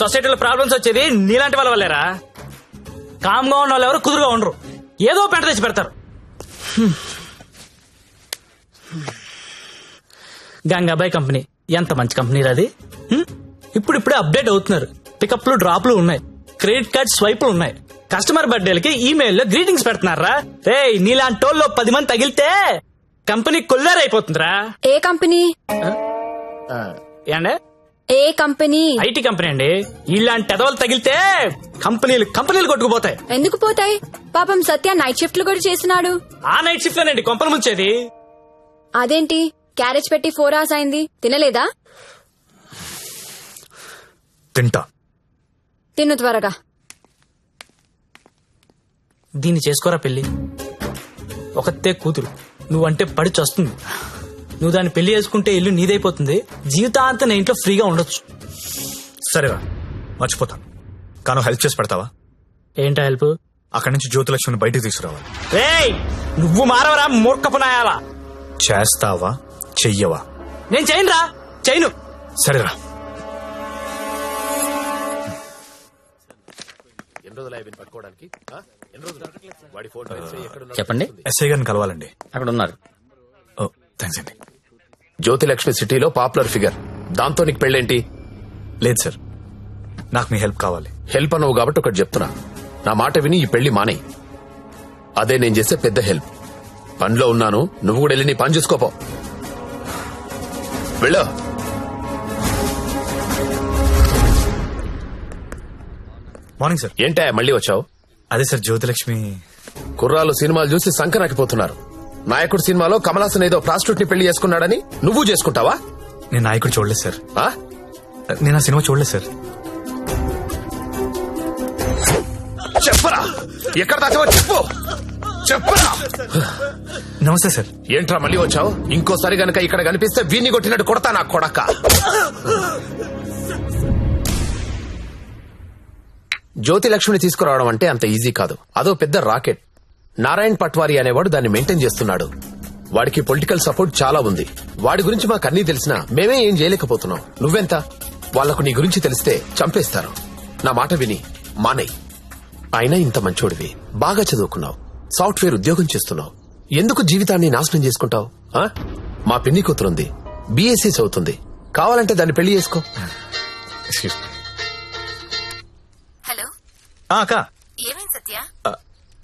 సొసైటీలో ప్రాబ్లమ్స్ వచ్చేది నీలాంటి వాళ్ళ వల్లేరా? కామ్గా ఉన్న వాళ్ళు ఎవరు? కుదురుగా ఉండరు. ఏదో పెంట తెచ్చి పెడతారు. గంగాబాయ్ కంపెనీ. ఎంత మంచి కంపెనీ అది? ఇప్పుడు ఇప్పుడే అప్డేట్ అవుతున్నారు. పికప్లు డ్రాప్లు ఉన్నాయి. క్రెడిట్ కార్డ్ స్వైపులు ఉన్నాయి. కస్టమర్ బర్త్డేలకి ఈమెయిల్లో గ్రీటింగ్స్ పెడుతున్నారా? రే నీలాంటి వాళ్ళు పది మంది తగిలితే కంపెనీ కొల్లారైపోతుందిరా. ఏ కంపెనీ? ఏండే? ఏ కంపెనీ? ఐటీ కంపెనీ అండి. ఇలాంటి ఎదవలు తగిలితే కంపెనీలు కంపెనీలు కొట్టుకుపోతాయి. ఎందుకు పోతాయి? పాపం సత్య నైట్ షిఫ్ట్లు కూడా చేసినాడు ఆ నైట్ షిఫ్ట్ లోనండి కొంపలు ముంచేది. అదేంటి? క్యారేజ్ పెట్టి ఫోర్ అవర్స్ అయింది. తినలేదా? తింటా. తిను త్వరగా. దీన్ని చేసుకోరా పెళ్ళి ఒకతే కూతురు. నువ్వంటే పడి చస్తుంది. నువ్వు దాన్ని పెళ్ళి చేసుకుంటే ఇల్లు నీదైపోతుంది. జీవితాంతం నేను ఇంట్లో ఫ్రీగా ఉండొచ్చు. సరేరా మర్చిపోతాను కాను హెల్ప్ చేసి పెడతావా? ఏంటా హెల్ప్? అక్కడి నుంచి జ్యోతిలక్ష్మిని బయటికి తీసుకురావాలి. రేయ్ నువ్వు మారవరా మూర్ఖపు నాయాలా చేస్తావా? చెయ్యవా? నేను చేయనురా చేయను. సరేరా. చెప్పండి. ఎస్ఐ గారిని కలవాలండి. అక్కడ ఉన్నారు. ఓ థ్యాంక్స్ అండి. జ్యోతిలక్ష్మి సిటీలో పాపులర్ ఫిగర్. దాంతో నీకు పెళ్ళేంటి? లేదు సార్. నాకు మీ హెల్ప్ కావాలి. హెల్ప్ అనవు కాబట్టి ఒకటి చెప్తున్నా. నా మాట విని ఈ పెళ్ళి మానే అదే నేను చేసే పెద్ద హెల్ప్. పనిలో ఉన్నాను నువ్వు కూడా వెళ్ళి నీ పని చూసుకోపో. వెళ్ళు. Morning sir. ఏంటా మళ్ళీ వచ్చావు? అదే సార్ జ్యోతిలక్ష్మి. కుర్రాలు సినిమాలు చూసి సంకరాకిపోతున్నారు నాయకుడు సినిమాలో కమలాసన్ ఏదో ప్రాస్టిట్యూట్ని పెళ్ళి చేసుకున్నాడని నువ్వు చేసుకుంటావా? నేను నాయకుడు చూడలేదు సార్. ఆ? నేను ఆ సినిమా చూడలేదు సార్. చెప్పరా? ఎక్కడ దాచావో చెప్పు. చెప్పరా? నమస్తే సార్. ఏంట్రా మళ్ళీ వచ్చావు? ఇంకోసారి గనక ఇక్కడ కనిపిస్తే వీణ్ణి కొట్టినట్టు కొడతా నా కొడక. జ్యోతి లక్ష్మిని తీసుకురావడం అంటే అంత ఈజీ కాదు. అదో పెద్ద రాకెట్. నారాయణ్ పట్వారి అనేవాడు దాన్ని మెయింటైన్ చేస్తున్నాడు. వాడికి పొలిటికల్ సపోర్ట్ చాలా ఉంది. వాడి గురించి మాకు అన్నీ తెలిసినా మేమే ఏం చేయలేకపోతున్నాం. నువ్వెంత? వాళ్ళకు నీ గురించి తెలిస్తే చంపేస్తారు. నా మాట విని మానేయ్. అయినా ఇంత మంచోడివి. బాగా చదువుకున్నావు. సాఫ్ట్వేర్ ఉద్యోగం చేస్తున్నావు. ఎందుకు జీవితాన్ని నాశనం చేసుకుంటావు? ఆ? మా పిన్ని కూతురుంది. బీఎస్సీ చదువుతుంది. కావాలంటే దాన్ని పెళ్ళి చేసుకో. Excuse hello. అక్క. ఏమైంది సత్య?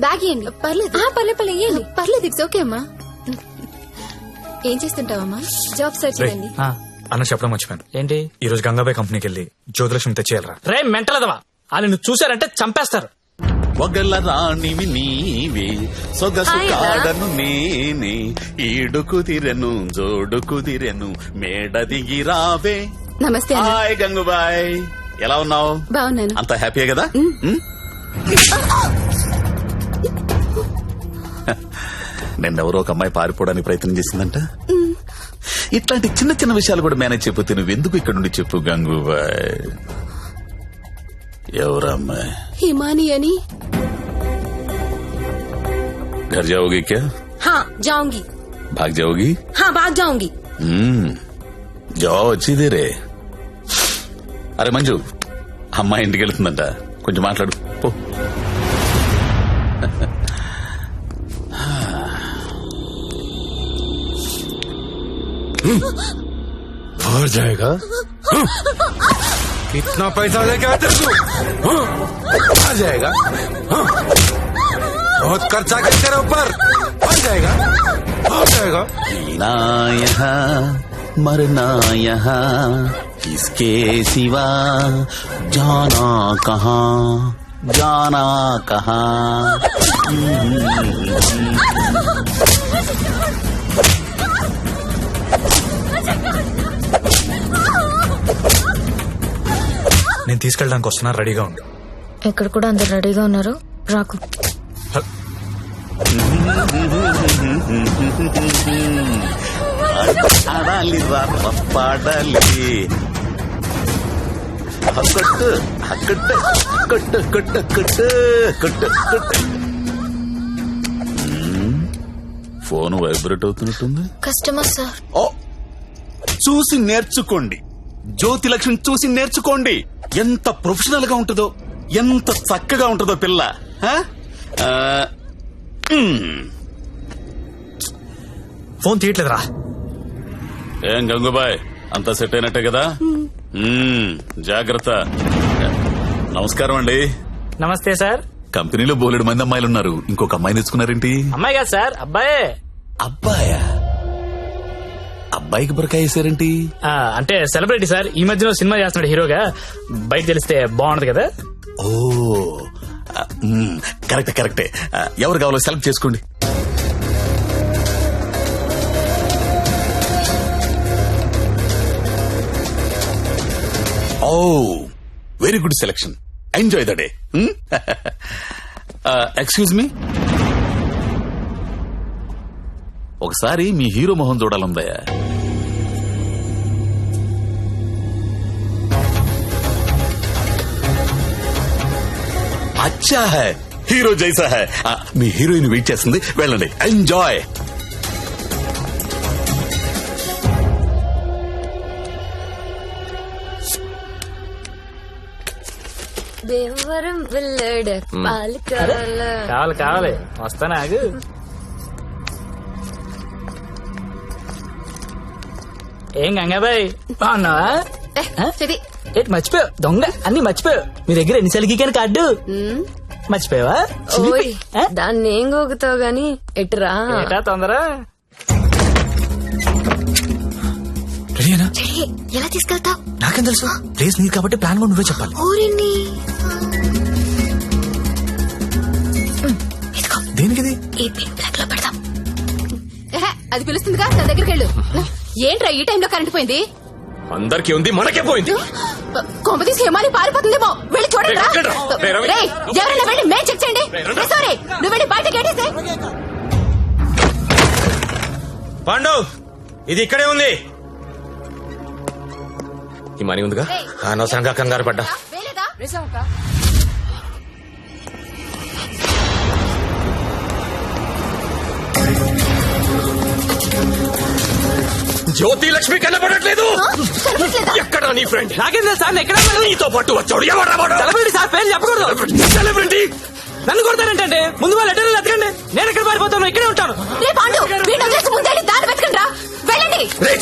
బ్యాగ్ ఇవ్వండి పర్లేదు. పర్లేదు పర్లేదు ఇవ్వండి పర్లేదు ఇట్స్ ఓకే అమ్మా. ఏం చేస్తుంటావమ్మా? జాబ్ సర్చ్ రేయ్. చేయండి. ఆ, అన్న చెప్పడం మర్చిపోయాను. ఏంటి? ఈ రోజు గంగాబాయ్ కంపెనీకి వెళ్ళి జ్యోతిలక్ష్మి తెచ్చేయాలరా. రే మెంటలదవా అని నువ్వు చూశారంటే చంపేస్తారు. ఒగల రాణివి నీవే సొగసు. కాడను నేనే ఈడు కుదిరెను జోడు కుదిరెను మేడ దిగి రావే. నమస్తే అన్న. హాయ్ గంగుబాయ్. ఎలా ఉన్నావు? బాగున్నాను. అంత హ్యాపీయే కదా? ఉమ్? నిన్నెవరో ఒక అమ్మాయి పారిపోవడానికి ప్రయత్నం చేసిందంట ఇట్లాంటి చిన్న చిన్న విషయాలు కూడా మేనేజ్ చెప్పితే నువ్వెందుకు ఇక్కడ నుండి చెప్పు గంగుబాయ్ ఎవరమ్మాయి హిమాని అని घर जाओगी क्या హా జాంగి भाग जाओगी హా బాగా జాంగి हम्म जाओ अच्छी देरे అరే మంజు అమ్మాయి ఇంటికి వెళ్తుందంట కొంచెం మాట్లాడు పో और जाएगा? कितना पैसा लेके आते तू? आ जाएगा? बहुत खर्चा कर तेरे ऊपर। आ जाएगा? आ जाएगा? ना यहाँ, मरना यहाँ इसके सिवा? जाना कहाँ? जाना कहाँ? నేను తీసుకెళ్ళడానికి వస్తున్నా రెడీగా ఉండు. ఇక్కడ కూడా అందరు రెడీగా ఉన్నారు? రాకు. ఆడాలి రా పాడాలి కొట్టు కొట్టు కొట్టు కొట్టు కొట్టు కొట్టు కొట్టు ఫోన్ వైబ్రేట్ అవుతున్నట్టుంది. Customer sir. ఓ చూసి నేర్చుకోండి. జ్యోతి లక్ష్మి చూసి నేర్చుకోండి. ఎంత ప్రొఫెషనల్గా ఉంటుందో ఎంత చక్కగా ఉంటుందో పిల్ల. ఫోన్ తీయట్లేదురా. ఏం గంగుబాయ్ అంతా సెట్ అయినట్టే కదా? జాగ్రత్త. నమస్కారం అండి. నమస్తే సార్. కంపెనీలో బోలెడు మంది అమ్మాయిలు ఉన్నారు ఇంకొక అమ్మాయిని తెచ్చుకున్నారేంటి? అమ్మాయి కాదు సార్ అబ్బాయే. అబ్బాయా? అబ్బాయికి బురకాయ వేసారేంటి? ఆ, అంటే సెలబ్రిటీ సార్ ఈ మధ్యన సినిమా చేస్తున్నాడు హీరోగా. బయట తెలిస్తే బాగుండదు కదా? ఓ ఆ, మ్మ్, కరెక్టే కరెక్టే. ఆ, ఎవరు కావాలో సెలెక్ట్ చేసుకోండి. ఓ very good selection. Enjoy the day excuse me. ఒకసారి మీ హీరో మొహం చూడాలందయ్యా. అచ్చా హై. హీరో జైసా హై. మీ హీరోయిన్ వెయిట్ చేస్తుంది. వెళ్ళండి. ఎంజాయ్ దేవరం పాలకాల. కావాలి కావాలి. వస్తానా ఆగు. ఏం గంగాబాయ్ బాగున్నావా ఏంటి మర్చిపోయావు దొంగ అన్ని మర్చిపోయావు మీ దగ్గర ఎన్నిసార్లు గీకాను కార్డు మర్చిపోయావా. ఓయ్? దాన్ని ఏం గోగుతావు గాని ఎటురా ఏటా తొందర రెడీనా ఎలా తీసుకెళ్తావు? నాకేం తెలుసు? ప్లేస్ నీది కాబట్టి ప్లాన్ కూడా నువ్వే చెప్పాలి. ఊరిని దేనికిది? ఈ పిన్ బ్లాక్లో పెడదాం అది పిలుస్తుందిగా నా దగ్గరికి వెళ్ళు. ఏంట్రా ఈ టైంలో కరెంట్ పోయింది? అందరికీ ఉంది మనకే పోయింది. కొంప తీసి హిమాలి పారిపోతుందేమో. వెళ్ళి చూడండి. రేయ్, ఎవరైనా వెళ్ళి మేం చెక్ చేయండి. సారీ నువ్వు వెళ్ళి బయట గేటేసే పాండు ఇది ఇక్కడే ఉంది. ఈ మనీ ఉందిగా? అనవసరంగా కంగారు పడ్డా. వేలేదా? జ్యోతి లక్ష్మి కనబడట్లేదు ఎక్కడ నీ ఫ్రెండ్ నాకేం తెలుసు సార్ ఎక్కడ నీతో పాటు వచ్చాడు. ఎవరా వాడు? సెలబ్రిటీ సార్ పేరు చెప్పకూడదు. సెలబ్రిటీ నన్ను కొడతానంటే ముందు వాళ్ళు లెటర్లు ఎత్తకండి నేను ఎక్కడ పారిపోతాను ఇక్కడే ఉంటాను. రే పాండు వీడిని వదిలేసి ముందే దారి వెతకండి వెళ్ళండి. రే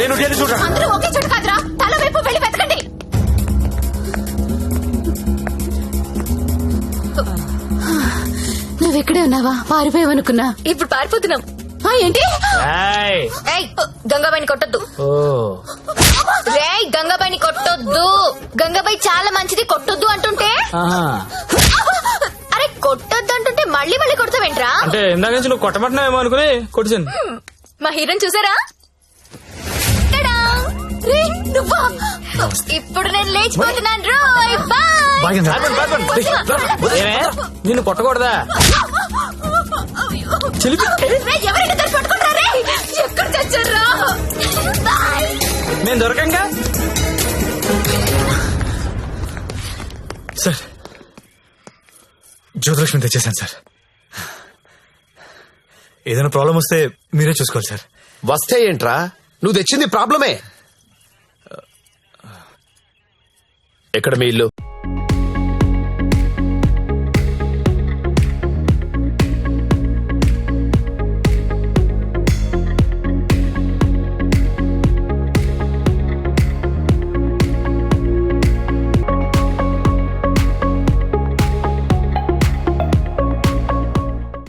నేను చూడరా అందరూ ఒకే చోట కాదురా. తల వైపు వెళ్ళి వెతకండి. నువ్వు ఇక్కడే ఉన్నావా? పారిపోయావనుకున్నా. ఇప్పుడు పారిపోతున్నాం. ఆ, ఏంటి ఏయ్. ఏయ్ గంగాబాయిని కొట్టొద్దు ఓ రేయ్ గంగాబాయిని కొట్టొద్దు గంగాబాయి చాలా మంచిది కొట్టొద్దు అంటుంటే ఆహా. అరే కొట్టొద్దు అంటుంటే మళ్ళీ మళ్ళీ కొడతావేంట్రా అంటే ఇందాక నుంచి నువ్వు కొట్టమంటున్నావేమో అనుకుని కొట్టించాను మా హీరోని చూసారా టడా! రే నువ్వా ఇప్పుడు నేను లేచిపోతున్నాను రోయ్ బాయ్ బాగా ఏమే నిన్ను కొట్టకూడదా చిలిపి రే నేను దొరకంగా? సార్ జ్యోతిలక్ష్మి తెచ్చేసాను సార్. ఏదైనా ప్రాబ్లం వస్తే మీరే చూసుకోవాలి సార్. వస్తే ఏంట్రా? నువ్వు తెచ్చింది ప్రాబ్లమే. ఎక్కడ మీ ఇల్లు?